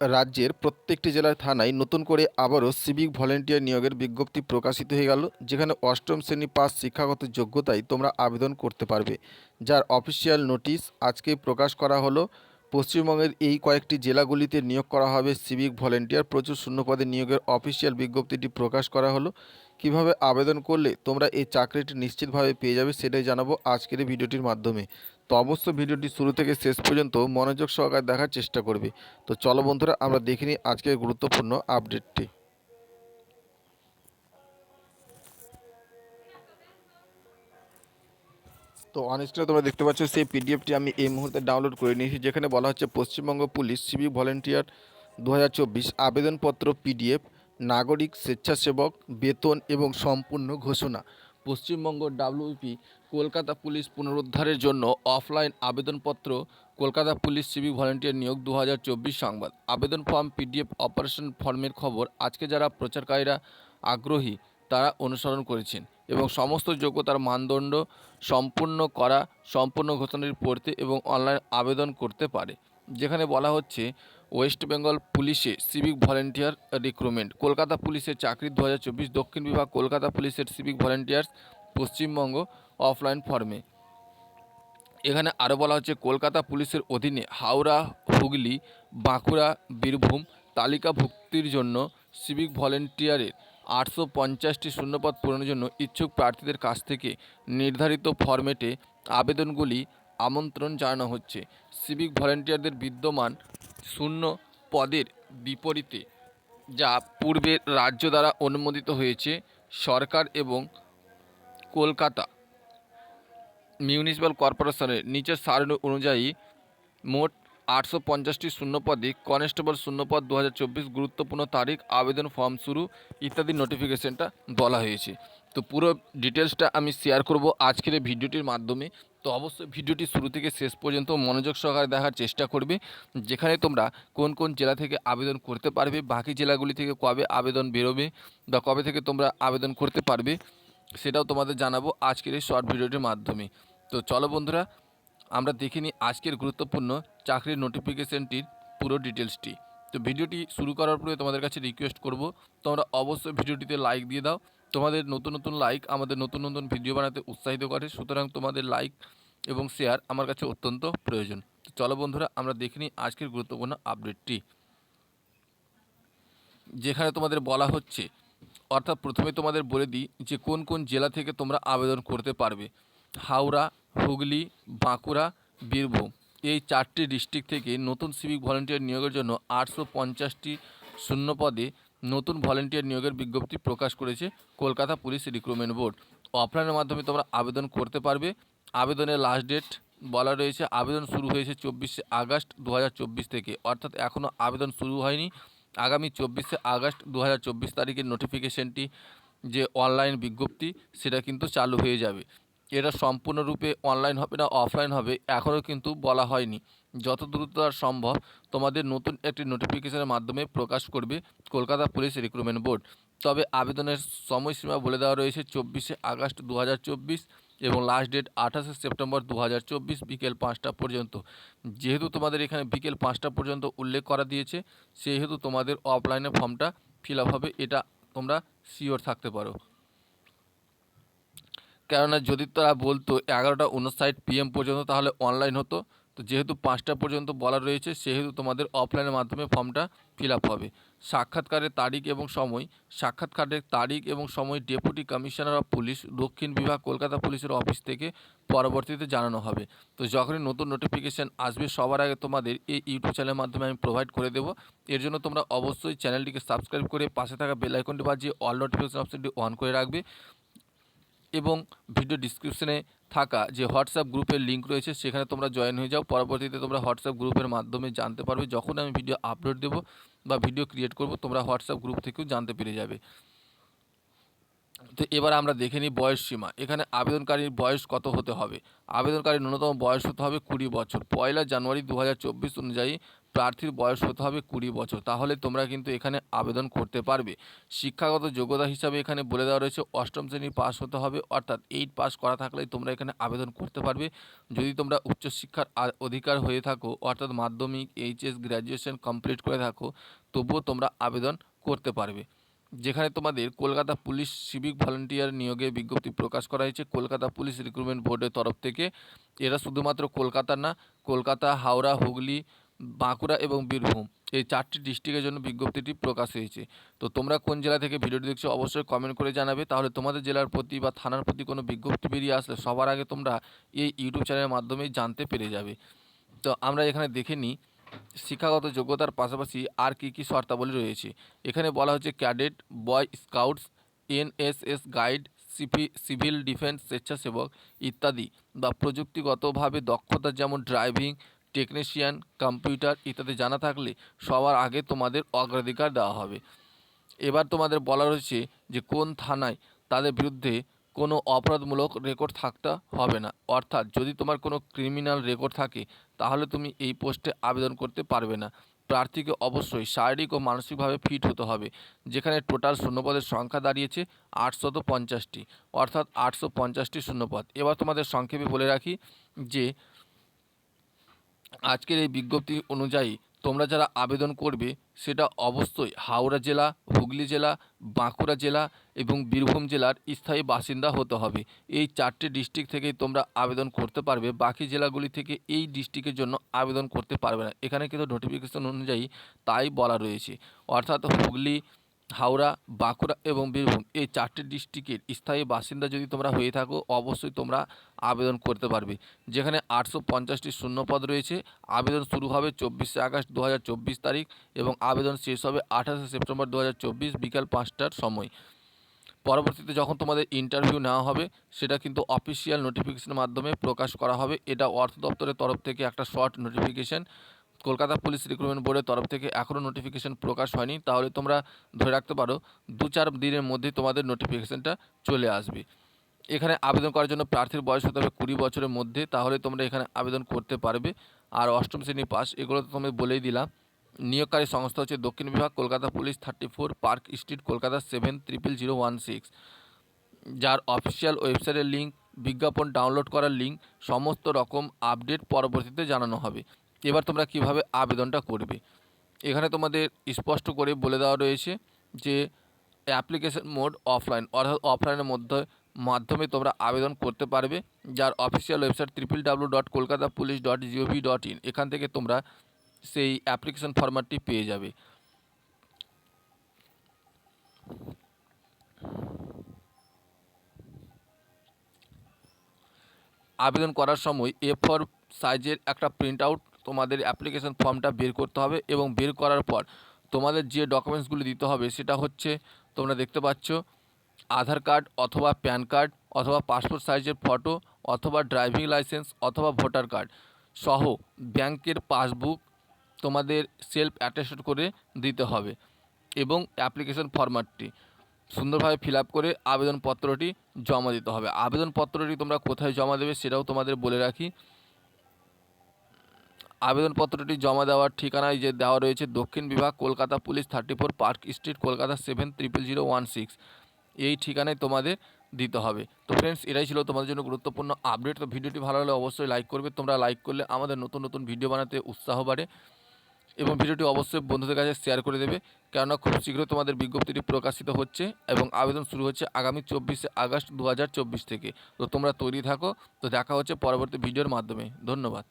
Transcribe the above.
রাজ্যের প্রত্যেকটি জেলার থানায় নতুন করে আবারও সিভিক ভলেন্টিয়ার নিয়োগের বিজ্ঞপ্তি প্রকাশিত হয়ে গেল, যেখানে অষ্টম শ্রেণি পাস শিক্ষাগত যোগ্যতায় তোমরা আবেদন করতে পারবে। যার অফিসিয়াল নোটিশ আজকে প্রকাশ করা হলো। পশ্চিমবঙ্গের এই কয়েকটি জেলাগুলিতে নিয়োগ করা হবে সিভিক ভলেন্টিয়ার প্রচুর শূন্যপদে নিয়োগের অফিসিয়াল বিজ্ঞপ্তিটি প্রকাশ করা হলো। কীভাবে আবেদন করলে তোমরা এই চাকরিটি নিশ্চিতভাবে পেয়ে যাবে সেটাই জানাব আজকের এই ভিডিওটির মাধ্যমে। তো অবশ্য ভিডিওটি শুরু থেকে শেষ পর্যন্ত মনোযোগ সহকারে দেখার চেষ্টা করবে। তো চলো বন্ধুরা, আমরা দেখে নিই আজকের গুরুত্বপূর্ণ আপডেটটি। তো অনস্ক্রিনে তোমরা দেখতে পাচ্ছ, সেই পিডিএফটি আমি এই মুহূর্তে ডাউনলোড করে নিয়েছি, যেখানে বলা হচ্ছে পশ্চিমবঙ্গ পুলিশ সিভিক ভলেন্টিয়ার দু হাজার চব্বিশ আবেদনপত্র পিডিএফ নাগরিক স্বেচ্ছাসেবক, বেতন এবং সম্পূর্ণ ঘোষণা। পশ্চিমবঙ্গ ডাব্লিউপি, কলকাতা পুলিশ পুনরুদ্ধারের জন্য অফলাইন আবেদনপত্র, কলকাতা পুলিশ সিভি ভলেন্টিয়ার নিয়োগ দু হাজার চব্বিশ সংবাদ। আবেদন ফর্ম, পিডিএফ, অপারেশন ফর্মের খবর, আজকে যারা প্রচারকারীরা আগ্রহী, তারা অনুসরণ করেছেন এবং সমস্ত যোগ্যতার মানদণ্ড সম্পূর্ণ করা, সম্পূর্ণ ঘোষণাটি পড়তে এবং অনলাইন আবেদন করতে পারে। যেখানে বলা হচ্ছে ওয়েস্ট বেঙ্গল পুলিশে সিভিক ভলেন্টিয়ার রিক্রুটমেন্ট। কলকাতা পুলিশের চাকরি দু হাজার চব্বিশ, দক্ষিণ বিভাগ কলকাতা পুলিশের সিভিক ভলেন্টিয়ার্স, পশ্চিমবঙ্গ অফলাইন ফর্মে। এখানে আরও বলা হচ্ছে, কলকাতা পুলিশের অধীনে হাওড়া, হুগলি, বাঁকুড়া, বীরভূম তালিকাভুক্তির জন্য সিভিক ভলেন্টিয়ারের আটশো পঞ্চাশটি শূন্যপদ পূরণের জন্য ইচ্ছুক প্রার্থীদের কাছ থেকে নির্ধারিত ফরম্যাটে আবেদনগুলি আমন্ত্রণ জানানো হচ্ছে। সিভিক ভলেন্টিয়ারদের বিদ্যমান শূন্য পদের বিপরীতে, যা পূর্বের রাজ্য দ্বারা অনুমোদিত হয়েছে, সরকার এবং কলকাতা মিউনিসিপ্যাল কর্পোরেশনের নিচের সারণী অনুযায়ী মোট আটশো পঞ্চাশটি শূন্যপদে কনস্টেবল শূন্যপদ দু হাজার চব্বিশ গুরুত্বপূর্ণ তারিখ, আবেদন ফর্ম শুরু ইত্যাদি নোটিফিকেশনটা বলা হয়েছে। তো পুরো ডিটেলসটা আমি শেয়ার করব আজকের ভিডিওটির মাধ্যমে। তো অবশ্যই ভিডিওটি শুরু থেকে শেষ পর্যন্ত মনোযোগ সহকারে দেখার চেষ্টা করবে। যেখানে তোমরা কোন কোন জেলা থেকে আবেদন করতে পারবে, বাকি জেলাগুলি থেকে কবে আবেদন বেরোবে বা কবে থেকে তোমরা আবেদন করতে পারবে, সেটাও তোমাদের জানাব আজকের এই শর্ট ভিডিওটির মাধ্যমে। তো চলো বন্ধুরা, আমরা দেখে নিই আজকের গুরুত্বপূর্ণ চাকরির নোটিফিকেশনটির পুরো ডিটেলসটি তো ভিডিওটি শুরু করার পরে তোমাদের কাছে রিকোয়েস্ট করব, তোমরা অবশ্যই ভিডিওটিতে লাইক দিয়ে দাও তোমাদের নতুন নতুন লাইক আমাদের নতুন নতুন ভিডিও বানাতে উৎসাহিত করে। সুতরাং তোমাদের লাইক এবং শেয়ার আমার কাছে অত্যন্ত প্রয়োজন। চলো বন্ধুরা, আমরা দেখে নিই আজকের গুরুত্বপূর্ণ আপডেটটি যেখানে তোমাদের বলা হচ্ছে, অর্থাৎ প্রথমে তোমাদের বলে দিই যে কোন কোন জেলা থেকে তোমরা আবেদন করতে পারবে। হাওড়া, হুগলি, বাঁকুড়া, বীরভূম। এই চারটি ডিস্ট্রিক্ট থেকে নতুন সিভিক ভলেন্টিয়ার নিয়োগের জন্য আটশো পঞ্চাশটি শূন্য পদে নতুন ভলেন্টিয়ার নিয়োগের বিজ্ঞপ্তি প্রকাশ করেছে কলকাতা পুলিশ রিক্রুটমেন্ট বোর্ড। অফলাইনের মাধ্যমে তোমরা আবেদন করতে পারবে। আবেদনের লাস্ট ডেট বলা রয়েছে, আবেদন শুরু হয়েছে চব্বিশে আগস্ট দু হাজার চব্বিশ থেকে। অর্থাৎ এখনও আবেদন শুরু হয়নি। আগামী চব্বিশে আগস্ট দু হাজার চব্বিশ তারিখের নোটিফিকেশনটি যে অনলাইন বিজ্ঞপ্তি, সেটা কিন্তু চালু হয়ে যাবে। এটা সম্পূর্ণরূপে অনলাইন হবে না অফলাইন হবে এখনও কিন্তু বলা হয়নি। যত দ্রুত আর সম্ভব তোমাদের নতুন একটি নোটিফিকেশনের মাধ্যমে প্রকাশ করবে কলকাতা পুলিশ রিক্রুটমেন্ট বোর্ড তবে আবেদনের সময়সীমা বলে দেওয়া রয়েছে চব্বিশে আগস্ট দু হাজার চব্বিশ এবং লাস্ট ডেট আঠাশে সেপ্টেম্বর দু হাজার চব্বিশ বিকেল পাঁচটা পর্যন্ত। যেহেতু তোমাদের এখানে বিকেল পাঁচটা পর্যন্ত উল্লেখ করা দিয়েছে, সেহেতু তোমাদের অফলাইনে ফর্মটা ফিল হবে, এটা তোমরা শিওর থাকতে পারো। কেননা যদি তারা বলতো এগারোটা উনষাট পিএম পর্যন্ত তাহলে অনলাইন হতো তো যেহেতু পাঁচটা পর্যন্ত বলা রয়েছে, সেহেতু তোমাদের অফলাইনের মাধ্যমে ফর্মটা ফিল হবে। সাক্ষাৎকারের তারিখ এবং সময়, সাক্ষাৎকারের তারিখ এবং সময় ডেপুটি কমিশনার অফ পুলিশ দক্ষিণ বিভাগ, কলকাতা পুলিশের অফিস থেকে পরবর্তীতে জানানো হবে। তো যখনই নতুন নোটিফিকেশান আসবে, সবার আগে তোমাদের এই ইউটিউব চ্যানেলের মাধ্যমে আমি প্রোভাইড করে দেবো। এর জন্য তোমরা অবশ্যই চ্যানেলটিকে সাবস্ক্রাইব করে পাশে থাকা বেল আইকনটি বাজিয়ে অল নোটিফিকেশন অপশনটি অন করে রাখবে। এবং ভিডিও ডিসক্রিপশনে থাকা যে হোয়াটসঅ্যাপ গ্রুপের লিঙ্ক রয়েছে, সেখানে তোমরা জয়েন হয়ে যাও। পরবর্তীতে তোমরা হোয়াটসঅ্যাপ গ্রুপের মাধ্যমে জানতে পারবে। যখন আমি ভিডিও আপলোড দেবো বা ভিডিও ক্রিয়েট করব, তোমরা হোয়াটসঅ্যাপ গ্রুপ থেকেও জানতে পেরে যাবে। তো এবার আমরা দেখে নিই বয়স সীমা। এখানে আবেদনকারীর বয়স কত হতে হবে? আবেদনকারীর ন্যূনতম বয়স হতে হবে কুড়ি বছর। পয়লা জানুয়ারি দু হাজার চব্বিশ অনুযায়ী প্রার্থীর বয়স হতে হবে কুড়ি বছর। তাহলে তোমরা কিন্তু এখানে আবেদন করতে পারবে। শিক্ষাগত যোগ্যতা হিসাবে এখানে বলে দেওয়া রয়েছে, অষ্টম শ্রেণি পাস হতে হবে, অর্থাৎ এইট পাস করা থাকলেই তোমরা এখানে আবেদন করতে পারবে। যদি তোমরা উচ্চশিক্ষার অধিকার হয়ে থাকো, অর্থাৎ মাধ্যমিক, এইচএস, গ্র্যাজুয়েশন কমপ্লিট করে থাকো, তবুও তোমরা আবেদন করতে পারবে। যেখানে তোমাদের কলকাতা পুলিশ সিভিক ভলেন্টিয়ার নিয়োগে বিজ্ঞপ্তি প্রকাশ করা হয়েছে। কলকাতা পুলিশ রিক্রুটমেন্ট বোর্ডের তরফ থেকে এরা শুধুমাত্র কলকাতা না, কলকাতা, হাওড়া, হুগলি, বাঁকুড়া এবং বীরভূম এই চারটি ডিস্ট্রিক্টের জন্য বিজ্ঞপ্তিটি প্রকাশ হয়েছে। তো তোমরা কোন জেলা থেকে ভিডিওটি দেখছ অবশ্যই কমেন্ট করে জানাবে। তাহলে তোমাদের জেলার প্রতি বা থানার প্রতি কোনো বিজ্ঞপ্তি বেরিয়ে আসলে সবার আগে তোমরা এই ইউটিউব চ্যানেলের মাধ্যমেই জানতে পেরে যাবে। তো আমরা এখানে দেখে নিই শিক্ষাগত যোগ্যতার পাশাপাশি আর কী কী শর্তাবলী রয়েছে? এখানে বলা হচ্ছে cadet, boy scouts, NSS guide CV civil defence স্বেচ্ছাসেবক ইত্যাদি। বা প্রযুক্তিগতভাবে দক্ষতা যেমন ড্রাইভিং, টেকনিশিয়ান, কম্পিউটার ইত্যাদি জানা থাকলে সবার আগে তোমাদের অগ্রাধিকার দেওয়া হবে। এবার তোমাদের বলা রয়েছে যে কোন থানায় তাদের বিরুদ্ধে কোনো অপরাধমূলক রেকর্ড থাকতে হবে না। অর্থাৎ যদি তোমার কোনো ক্রিমিনাল রেকর্ড থাকে, তাহলে তুমি এই পোস্টে আবেদন করতে পারবে না। প্রার্থীকে অবশ্যই শারীরিক ও মানসিকভাবে ফিট হতে হবে, যেখানে টোটাল শূন্যপদের সংখ্যা দাঁড়িয়েছে আটশত পঞ্চাশটি, অর্থাৎ আটশো পঞ্চাশটি শূন্যপদ। এবার তোমাদের সংক্ষেপে বলে রাখি যে, আজকের এই বিজ্ঞপ্তি অনুযায়ী তোমরা যারা আবেদন করবে, সেটা অবশ্যই হাওড়া জেলা, হুগলি জেলা, বাঁকুড়া জেলা এবং বীরভূম জেলার স্থায়ী বাসিন্দা হতে হবে। এই চারটে ডিস্ট্রিক্ট থেকেই তোমরা আবেদন করতে পারবে। বাকি জেলাগুলি থেকে এই ডিস্ট্রিক্টের জন্য আবেদন করতে পারবে না। এখানে কিন্তু নোটিফিকেশন অনুযায়ী তাই বলা রয়েছে। অর্থাৎ হুগলি হাওড়া, বাঁকুড়া এবং বীরভূম এই চারটি ডিস্ট্রিক্টের স্থায়ী বাসিন্দা যদি তোমরা হয়ে থাকো, অবশ্যই তোমরা আবেদন করতে পারবে। যেখানে আটশো পঞ্চাশটি শূন্যপদ রয়েছে। আবেদন শুরু হবে চব্বিশে আগস্ট দু হাজার চব্বিশ তারিখ এবং আবেদন শেষ হবে আঠাশে সেপ্টেম্বর দু হাজার চব্বিশ বিকাল পাঁচটার সময়। পরবর্তীতে যখন তোমাদের ইন্টারভিউ নেওয়া হবে, সেটা কিন্তু অফিসিয়াল নোটিফিকেশনের মাধ্যমে প্রকাশ করা হবে। এটা অর্থ দপ্তরের তরফ থেকে একটা short notification Kolkata police recruitment বোর্ডের তরফ থেকে এখনও নোটিফিকেশন প্রকাশ হয়নি। তাহলে তোমরা ধরে রাখতে পারো, দু চার দিনের মধ্যেই তোমাদের নোটিফিকেশানটা চলে আসবে। এখানে আবেদন করার জন্য প্রার্থীর বয়স হতে হবে কুড়ি বছরের মধ্যে, তাহলে তোমরা এখানে আবেদন করতে পারবে। আর অষ্টম শ্রেণি পাস, এগুলো তো তোমায় বলেই দিলাম। নিয়োগকারী সংস্থা হচ্ছে দক্ষিণ বিভাগ, Kolkata police thirty four park street, Kolkata seven triple zero one six যার অফিসিয়াল ওয়েবসাইটের লিঙ্ক বিজ্ঞাপন ডাউনলোড করার লিঙ্ক সমস্ত রকম আপডেট পরবর্তীতে জানানো হবে। এবার তোমরা কীভাবে আবেদনটা করবে? এখানে তোমাদের স্পষ্ট করে বলে দেওয়া রয়েছে যে অ্যাপ্লিকেশন মোড অফলাইন, অর্থাৎ অফলাইনের মধ্যে মাধ্যমে তোমরা আবেদন করতে পারবে, যার official website triple W dot Kolkata police dot G O V dot in এখান থেকে তোমরা সেই অ্যাপ্লিকেশন ফরম্যাটটি পেয়ে যাবে। আবেদন করার সময় এ ফর সাইজের একটা প্রিন্ট আউট তোমাদের অ্যাপ্লিকেশন ফর্মটা বের করতে হবে এবং বের করার পর তোমাদের যে ডকুমেন্টসগুলি দিতে হবে সেটা হচ্ছে তোমরা দেখতে পাচ্ছ আধার কার্ড অথবা প্যান কার্ড অথবা পাসপোর্ট সাইজের ফটো অথবা ড্রাইভিং লাইসেন্স অথবা ভোটার কার্ড সহ ব্যাংকের পাসবুক তোমাদের সেলফ অ্যাটেস্ট করে দিতে হবে এবং অ্যাপ্লিকেশন ফরম্যাটটি সুন্দরভাবে ফিল আপ করে আবেদনপত্রটি জমা দিতে হবে। আবেদনপত্রটি তোমরা কোথায় জমা দেবে সেটাও তোমাদের বলে রাখি। আবেদনপত্রটি জমা দেওয়ার ঠিকানায় যে দেওয়া রয়েছে দক্ষিণ বিভাগ, Kolkata police, thirty four park street, Kolkata seven triple zero one six. এই ঠিকানায় তোমাদের দিতে হবে। তো ফ্রেন্ডস এটাই ছিল তোমাদের জন্য গুরুত্বপূর্ণ আপডেট তো ভিডিওটি ভালো লাগলে অবশ্যই লাইক করবে। তোমরা লাইক করলে আমাদের নতুন নতুন ভিডিও বানাতে উৎসাহ বাড়ে এবং ভিডিওটি অবশ্যই বন্ধুদের কাছে শেয়ার করে দেবে। কেননা খুব শীঘ্রই তোমাদের বিজ্ঞপ্তিটি প্রকাশিত হচ্ছে এবং আবেদন শুরু হচ্ছে আগামী চব্বিশে আগস্ট দু হাজার চব্বিশ থেকে। তো তোমরা তৈরি থাকো। তো দেখা হচ্ছে পরবর্তী ভিডিওর মাধ্যমে। ধন্যবাদ।